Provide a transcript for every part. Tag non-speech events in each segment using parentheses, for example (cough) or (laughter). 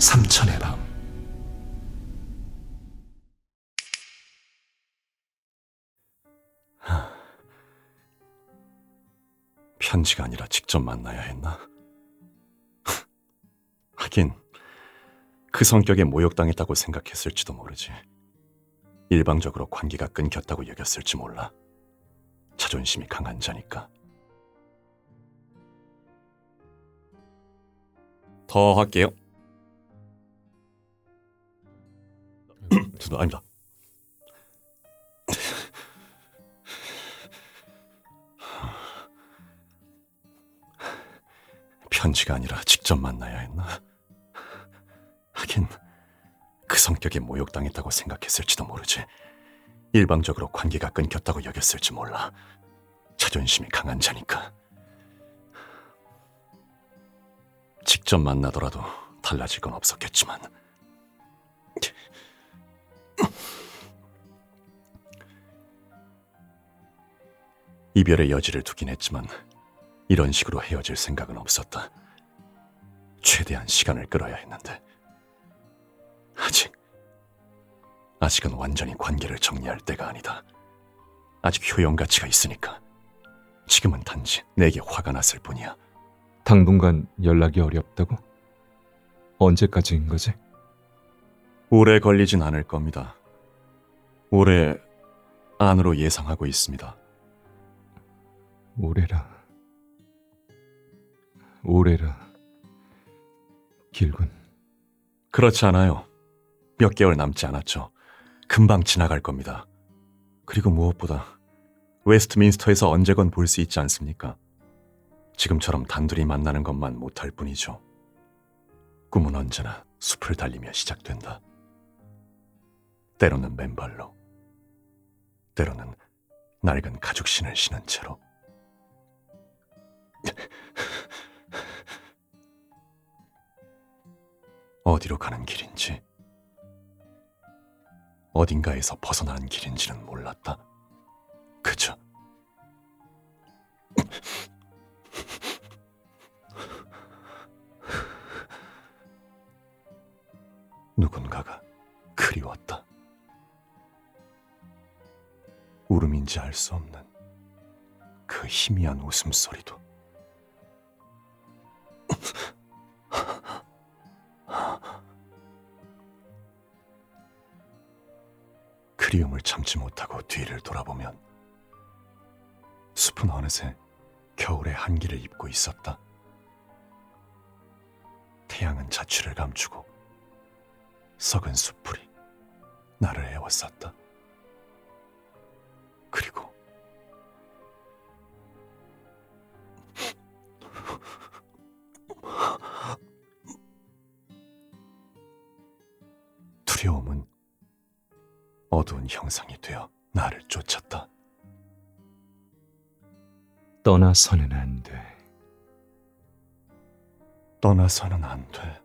삼천의 밤 편지가 아니라 직접 만나야 했나? (laughs) 하긴 그 성격에 모욕당했다고 생각했을지도 모르지. 일방적으로 관계가 끊겼다고 여겼을지 몰라. 자존심이 강한 자니까. 더 할게요. 저도 아닙니다. 편지가 아니라 직접 만나야 했나? 하긴 그 성격에 모욕당했다고 생각했을지도 모르지. 일방적으로 관계가 끊겼다고 여겼을지 몰라. 자존심이 강한 자니까. 직접 만나더라도 달라질 건 없었겠지만. 이별의 여지를 두긴 했지만 이런 식으로 헤어질 생각은 없었다. 최대한 시간을 끌어야 했는데 아직 아직은 완전히 관계를 정리할 때가 아니다. 아직 효용 가치가 있으니까 지금은 단지 내게 화가 났을 뿐이야. 당분간 연락이 어렵다고? 언제까지인 거지? 오래 걸리진 않을 겁니다. 올해 안으로 예상하고 있습니다. 오래라. 오래라. 길군. 그렇지 않아요. 몇 개월 남지 않았죠. 금방 지나갈 겁니다. 그리고 무엇보다 웨스트민스터에서 언제건 볼 수 있지 않습니까? 지금처럼 단둘이 만나는 것만 못할 뿐이죠. 꿈은 언제나 숲을 달리며 시작된다. 때로는 맨발로, 때로는 낡은 가죽 신을 신은 채로. 어디로 가는 길인지, 어딘가에서 벗어나는 길인지는 몰랐다. 울음인지 알 수 없는 그 희미한 웃음소리도 (laughs) 그리움을 참지 못하고 뒤를 돌아보면 숲은 어느새 겨울의 한기를 입고 있었다. 태양은 자취를 감추고 썩은 숲풀이 나를 애워쌌다. 어두운 형상이 되어 나를 쫓았다. 떠나서는 안 돼. 떠나서는 안 돼.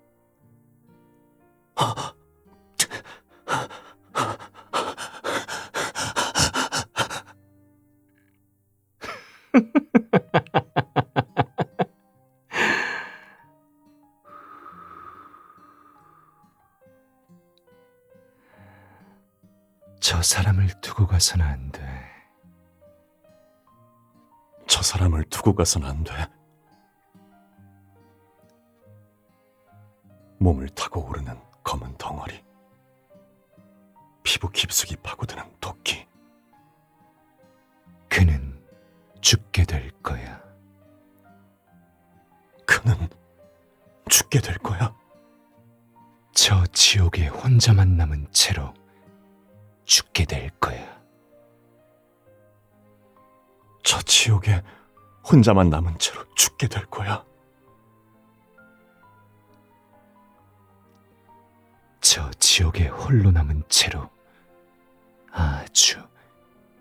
가서는 안 돼. 저 사람을 두고 가선 안 돼. 몸을 타고 오르는 검은 덩어리. 피부 깊숙이 파고드는 도끼. 그는 죽게 될 거야. 그는 죽게 될 거야. 저 지옥에 혼자만 남은 채로 지옥에 혼자만 남은 채로 죽게 될 거야. 저 지옥에 홀로 남은 채로 아주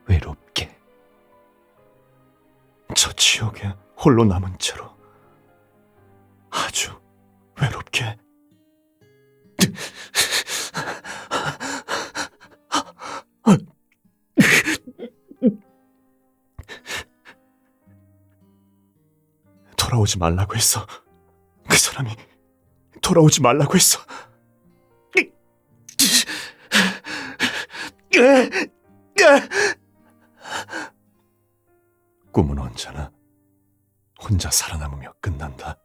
외롭게. 저 지옥에 홀로 남은 채로 아주 외롭게. 돌아오지 말라고 했어. 그 사람이 돌아오지 말라고 했어. 꿈은 언제나 혼자 살아남으며 끝난다.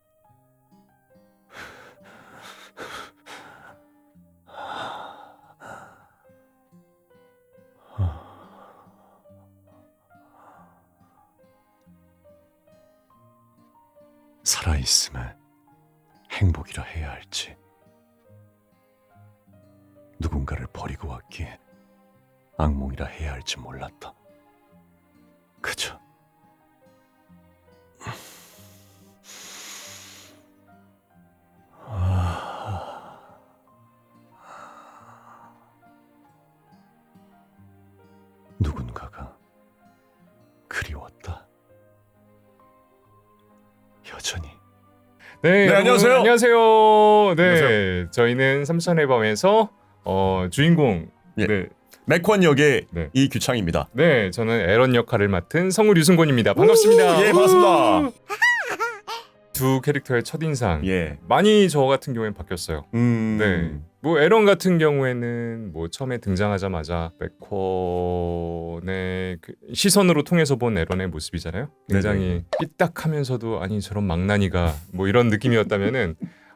있음을 행복이라 해야 할지 누군가를 버리고 왔기에 악몽이라 해야 할지 몰랐다. 네, 여러분, 안녕하세요. 안녕하세요. 네, 안녕하세요. 저희는 삼천의 밤에서 어, 주인공 예. 네, 맥권 역의 네. 이규창입니다. 네, 저는 에런 역할을 맡은 성우 류승곤입니다. 반갑습니다. 오, 예, 반갑습니다. 두 캐릭터의 첫 인상 예. 많이 저 같은 경우엔 바뀌었어요. 음. 네. 뭐 에런 같은 경우에는 뭐 처음에 등장하자마자 맥콘의 그 시선으로 통해서 본 에런의 모습이잖아요. 굉장히 삐딱하면서도 아니 저런 망나니가 뭐 이런 느낌이었다면은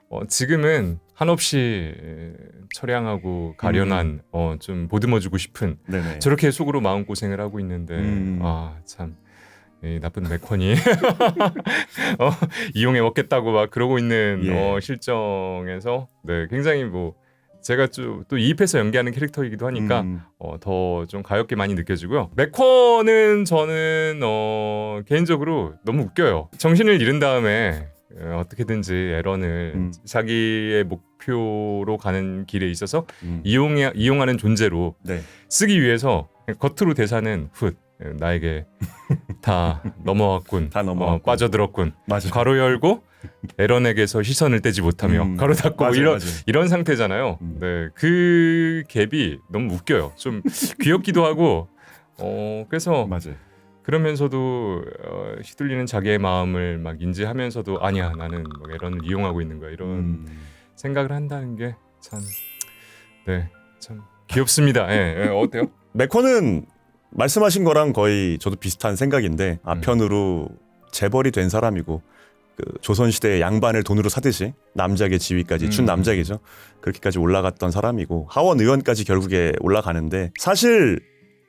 어, 지금은 한없이 에, 처량하고 가련한 어, 좀 보듬어주고 싶은 네네. 저렇게 속으로 마음 고생을 하고 있는데 음. 아참 이 나쁜 맥콘이 (laughs) 어, 이용해 먹겠다고 막 그러고 있는 예. 어, 실정에서 네 굉장히 뭐 제가 좀 또 이입해서 연기하는 캐릭터이기도 하니까 음. 어, 더 좀 가볍게 많이 느껴지고요. 맥콘은 저는 어, 개인적으로 너무 웃겨요. 정신을 잃은 다음에 어, 어떻게든지 에런을 음. 자기의 목표로 가는 길에 있어서 음. 이용해, 이용하는 존재로 네. 쓰기 위해서 겉으로 대사는 훗 나에게 다 (laughs) 넘어왔군 다 넘어왔군. 어, 빠져들었군 맞아. 가로 열고 (laughs) 에런에게서 시선을 떼지 못하며 음. 가로 닫고 맞아요, 이런 맞아요. 이런 상태잖아요. 음. 네, 그 갭이 너무 웃겨요. 좀 귀엽기도 하고, 어 그래서 맞아요. 그러면서도 어, 휘둘리는 자기의 마음을 막 인지하면서도 아니야 나는 뭐 에런을 이용하고 있는 거야 이런 음. 생각을 한다는 게 참, 네, 참 귀엽습니다. 예, 예, 어때요? (laughs) 맥권은 말씀하신 거랑 거의 저도 비슷한 생각인데 음. 아편으로 재벌이 된 사람이고 그 조선 시대의 양반을 돈으로 사듯이 남작의 지위까지 준 음. 남작이죠. 그렇게까지 올라갔던 사람이고 하원 의원까지 결국에 올라가는데 사실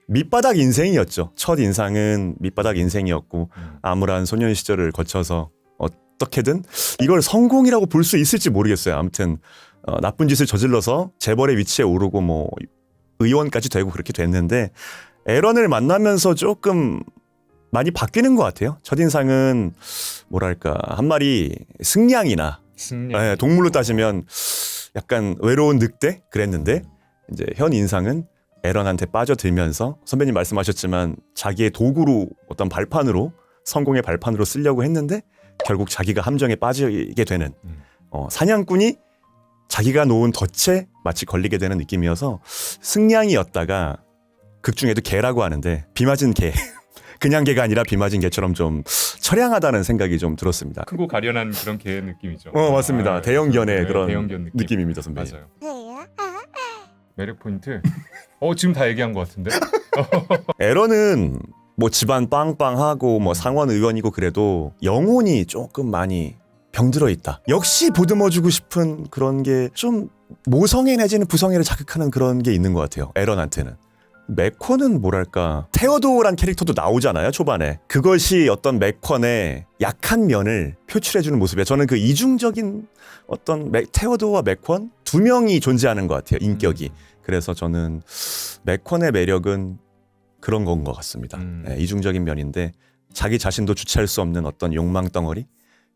밑바닥 인생이었죠. 첫 인상은 밑바닥 인생이었고 음. 암울한 소년 시절을 거쳐서 어떻게든 이걸 성공이라고 볼 수 있을지 모르겠어요. 아무튼 어, 나쁜 짓을 저질러서 재벌의 위치에 오르고 뭐 의원까지 되고 그렇게 됐는데 에런을 만나면서 조금 많이 바뀌는 것 같아요. 첫인상은 뭐랄까 한 마리 승냥이나 승리. 예, 동물로 따지면 약간 외로운 늑대 그랬는데 이제 현 인상은 에런한테 빠져들면서 선배님 말씀하셨지만 자기의 도구로 어떤 발판으로 성공의 발판으로 쓰려고 했는데 결국 자기가 함정에 빠지게 되는 음. 어, 사냥꾼이 자기가 놓은 덫에 마치 걸리게 되는 느낌이어서 승냥이었다가 극 중에도 개라고 하는데 비 맞은 개 (laughs) 그냥 개가 아니라 비 맞은 개처럼 좀 처량하다는 생각이 좀 들었습니다. 크고 가련한 그런 개 느낌이죠. 어 맞습니다. 아, 대형 견의 네, 그런 대형견 느낌. 느낌입니다, 선배님. 맞아요. 매력 포인트. 어 지금 다 얘기한 것 같은데. (laughs) 에런은 뭐 집안 빵빵하고 뭐 상원 의원이고 그래도 영혼이 조금 많이 병들어 있다. 역시 보듬어주고 싶은 그런 게 좀 모성애 내지는 부성애를 자극하는 그런 게 있는 것 같아요. 에런한테는. 맥콘은 뭐랄까 테어도란 캐릭터도 나오잖아요 초반에 그것이 어떤 맥콘의 약한 면을 표출해주는 모습이에요 저는 그 이중적인 어떤 맥- 테어도와 맥콘 두 명이 존재하는 것 같아요 인격이 음. 그래서 저는 맥콘의 매력은 그런 건 것 같습니다. 음. 네, 이중적인 면인데 자기 자신도 주체할 수 없는 어떤 욕망 덩어리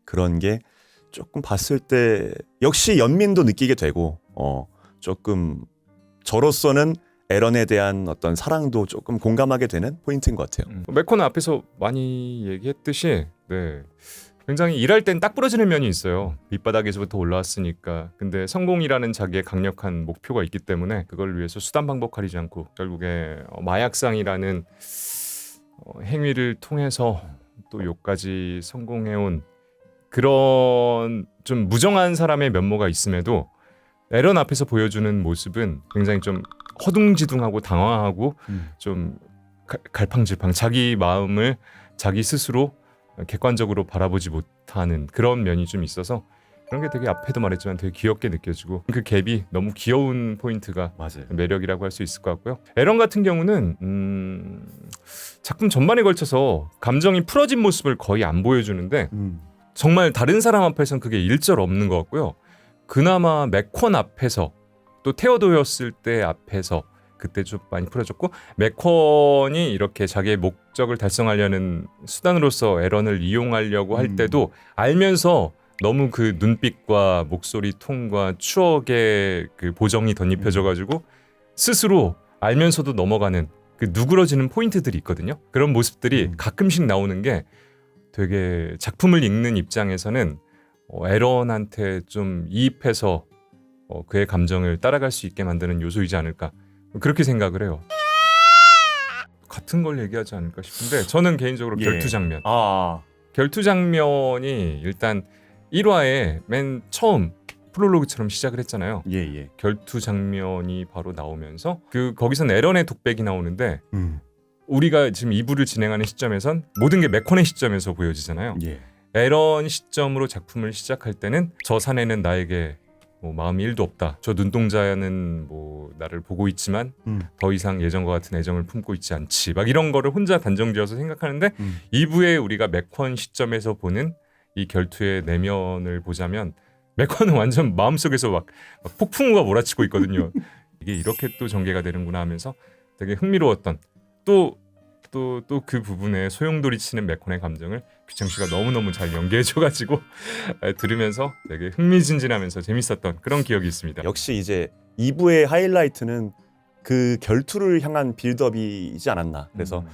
그런 게 조금 봤을 때 역시 연민도 느끼게 되고 어 조금 저로서는 에런에 대한 어떤 사랑도 조금 공감하게 되는 포인트인 것 같아요. 음. 맥코는 앞에서 많이 얘기했듯이 네. 굉장히 일할 땐 딱 부러지는 면이 있어요. 밑바닥에서부터 올라왔으니까. 근데 성공이라는 자기의 강력한 목표가 있기 때문에 그걸 위해서 수단 방법 가리지 않고 결국에 어, 마약상이라는 어, 행위를 통해서 또 요까지 성공해온 그런 좀 무정한 사람의 면모가 있음에도 에런 앞에서 보여주는 모습은 굉장히 좀 허둥지둥하고 당황하고 음. 좀 가- 갈팡질팡 자기 마음을 자기 스스로 객관적으로 바라보지 못하는 그런 면이 좀 있어서 그런 게 되게 앞에도 말했지만 되게 귀엽게 느껴지고 그 갭이 너무 귀여운 포인트가 맞아요. 매력이라고 할 수 있을 것 같고요. 에런 같은 경우는 음, 작품 전반에 걸쳐서 감정이 풀어진 모습을 거의 안 보여주는데 음. 정말 다른 사람 앞에선 그게 일절 없는 것 같고요. 그나마 맥콘 앞에서 또 테오도였을 때 앞에서 그때 좀 많이 풀어졌고 맥콘이 이렇게 자기의 목적을 달성하려는 수단으로서 에런을 이용하려고 할 음. 때도 알면서 너무 그 눈빛과 목소리 톤과 추억의 그 보정이 덧입혀져 가지고 스스로 알면서도 넘어가는 그 누그러지는 포인트들이 있거든요. 그런 모습들이 음. 가끔씩 나오는 게 되게 작품을 읽는 입장에서는 어, 에런한테 좀 이입해서 어, 그의 감정을 따라갈 수 있게 만드는 요소이지 않을까 그렇게 생각을 해요. 같은 걸 얘기하지 않을까 싶은데 저는 개인적으로 예. 결투 장면, 아. 결투 장면이 일단 1화에 맨 처음 프롤로그처럼 시작을 했잖아요. 예, 예. 결투 장면이 바로 나오면서 그 거기선 에런의 독백이 나오는데 음. 우리가 지금 2부를 진행하는 시점에선 모든 게 맥콘의 시점에서 보여지잖아요. 예. 에런 시점으로 작품을 시작할 때는 저 사내는 나에게 뭐 마음이 1도 없다. 저 눈동자는 뭐 나를 보고 있지만 음. 더 이상 예전과 같은 애정을 품고 있지 않지. 막 이런 거를 혼자 단정지어서 생각하는데 음. 2부에 우리가 맥콘 시점에서 보는 이 결투의 내면을 보자면 맥콘은 완전 마음속에서 막, 막 폭풍우가 몰아치고 있거든요. (laughs) 이게 이렇게 또 전개가 되는구나 하면서 되게 흥미로웠던 또 또 또 그 부분에 소용돌이 치는 맥콘의 감정을 규창 씨가 너무너무 잘 연기해줘가지고 (laughs) 들으면서 되게 흥미진진하면서 재밌었던 그런 기억이 있습니다. 역시 이제 2부의 하이라이트는 그 결투를 향한 빌드업이지 않았나. 그래서 음.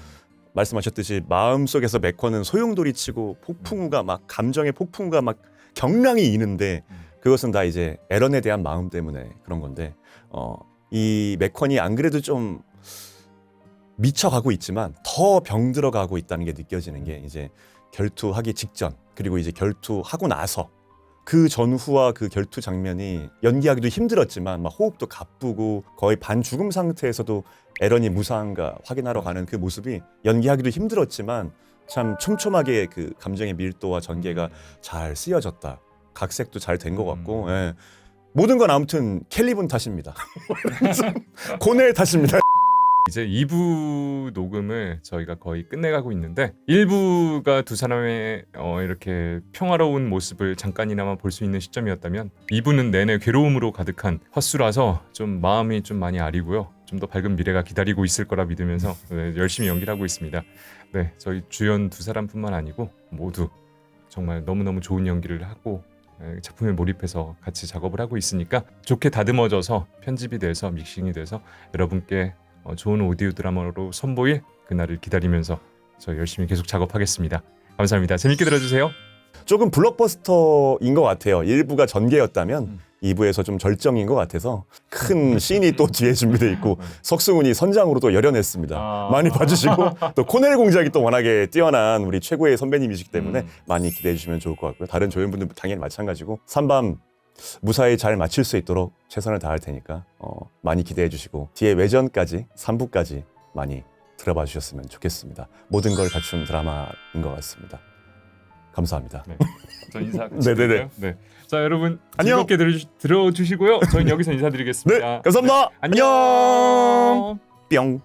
말씀하셨듯이 마음속에서 맥커는 소용돌이 치고 폭풍우가 막 감정의 폭풍우가 막 경랑이 이는데 음. 그것은 다 이제 에런에 대한 마음 때문에 그런 건데 어, 이 맥컨이 안 그래도 좀 미쳐가고 있지만 더 병들어가고 있다는 게 느껴지는 게 이제 결투하기 직전 그리고 이제 결투하고 나서 그 전후와 그 결투 장면이 연기하기도 힘들었지만 막 호흡도 가쁘고 거의 반 죽음 상태에서도 에런이 무사한가 확인하러 가는 그 모습이 연기하기도 힘들었지만 참 촘촘하게 그 감정의 밀도와 전개가 잘 쓰여졌다. 각색도 잘 된 것 같고 음. 예. 모든 건 아무튼 캘리분 탓입니다. (laughs) 고넬 탓입니다. 이제 2부 녹음을 저희가 거의 끝내가고 있는데 1부가 두 사람의 어, 이렇게 평화로운 모습을 잠깐이나마 볼 수 있는 시점이었다면 2부는 내내 괴로움으로 가득한 헛수라서 좀 마음이 좀 많이 아리고요. 좀 더 밝은 미래가 기다리고 있을 거라 믿으면서 네, 열심히 연기를 하고 있습니다. 네, 저희 주연 두 사람뿐만 아니고 모두 정말 너무너무 좋은 연기를 하고 에, 작품에 몰입해서 같이 작업을 하고 있으니까 좋게 다듬어져서 편집이 돼서 믹싱이 돼서 여러분께 어, 좋은 오디오 드라마로 선보일 그날을 기다리면서 저 열심히 계속 작업하겠습니다. 감사합니다. 재밌게 들어주세요. 조금 블록버스터인 것 같아요. 1부가 전개였다면 음. 2부에서 좀 절정인 것 같아서 큰 씬이 또 뒤에 준비되어 있고 석승훈이 선장으로 또 열연했습니다. 아. 많이 봐주시고 또 코넬 공작이 또 워낙에 뛰어난 우리 최고의 선배님이시기 때문에 음. 많이 기대해 주시면 좋을 것 같고요. 다른 조연분들 당연히 마찬가지고 3밤 무사히 잘 마칠 수 있도록 최선을 다할 테니까 어, 많이 기대해 주시고 뒤에 외전까지 3부까지 많이 들어봐 주셨으면 좋겠습니다. 모든 걸 갖춘 드라마인 것 같습니다. 감사합니다. 저 인사 (laughs) 같이 네네네. 네. 자 여러분 안녕. 즐겁게 들어주, 들어주시고요. 저희는 여기서 인사드리겠습니다. 네, 감사합니다. 안녕. 뿅.